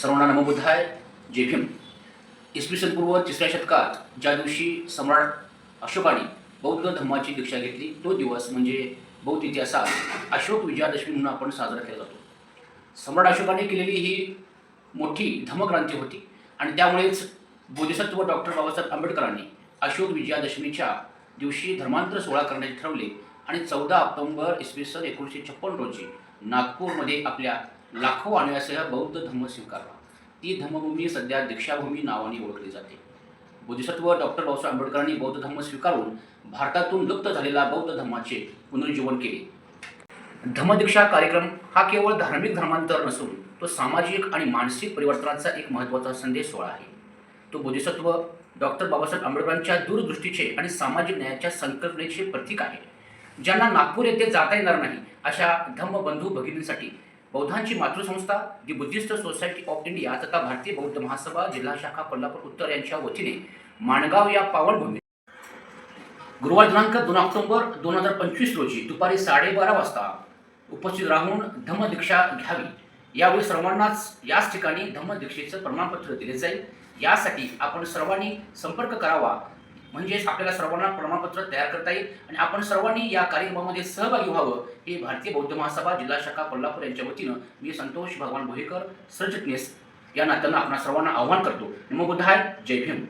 सर्वांना नमबुद्धाय जय भीम. इसवी सन पूर्व तिसऱ्या शतकात ज्या दिवशी सम्राट अशोकाने बौद्ध धर्माची दीक्षा घेतली तो दिवस म्हणजे बौद्ध इतिहासात अशोक विजयादशमी म्हणून आपण साजरा केला जातो. सम्राट अशोकाने केलेली ही मोठी धमक्रांती होती आणि त्यामुळेच बोधिसत्व डॉक्टर बाबासाहेब आंबेडकरांनी अशोक विजयादशमीच्या दिवशी धर्मांतर सोहळा करण्याचे ठरवले आणि चौदा ऑक्टोंबर इसवी सन एकोणीसशे छप्पन रोजी नागपूरमध्ये आपल्या लाखो अनुयासह बौद्ध धर्म स्वीकारला. ती धम्मभूमी सध्या दीक्षाभूमी नावाने ओळखली जाते. बोधिसत्व डॉक्टर बाबासाहेब आंबेडकरांनी बौद्ध धर्म स्वीकारून भारतातून लुप्त झालेला बौद्ध धर्माचे पुनरुज्जीवन केले. धम्मदीक्षा कार्यक्रम हा केवळ धार्मिक धर्मांतर नसून तो सामाजिक आणि मानसिक परिवर्तनाचा एक महत्त्वाचा संदेश सोहळा आहे. तो बोधिसत्व डॉक्टर बाबासाहेब आंबेडकरांच्या दूरदृष्टीचे आणि सामाजिक न्यायाच्या संकल्पनेचे प्रतीक आहे. ज्यांना नागपूर येथे जाता येणार नाही अशा धम्मबंधू भगिनींसाठी बौद्धांची मातृसंस्था the Buddhist society of India तथा भारतीय बौद्ध महासभा जिल्हा शाखा कोल्हापूर उत्तर यांच्या वतीने माणगाव या पावनभूमी गुरुवार दिनांक दोन ऑक्टोबर दोन हजार पंचवीस रोजी दुपारी साडेबारा वाजता उपस्थित राहून धम्मदीक्षा घ्यावी. यावेळी सर्वांनाच याच ठिकाणी धम्मदीक्षेचं प्रमाणपत्र दिले जाईल. यासाठी आपण सर्वांनी संपर्क करावा. म्हणजेच आपल्याला सर्वांना प्रमाणपत्र तयार करता येईल आणि आपण सर्वांनी या कार्यक्रमामध्ये सहभागी व्हावं हे भारतीय बौद्ध महासभा जिल्हा शाखा कोल्हापूर यांच्या वतीनं मी संतोष भगवान भोईकर सरचिटणीस या नात्यानं आपण सर्वांना आव्हान करतो. नमो बुद्धाय जय भीम.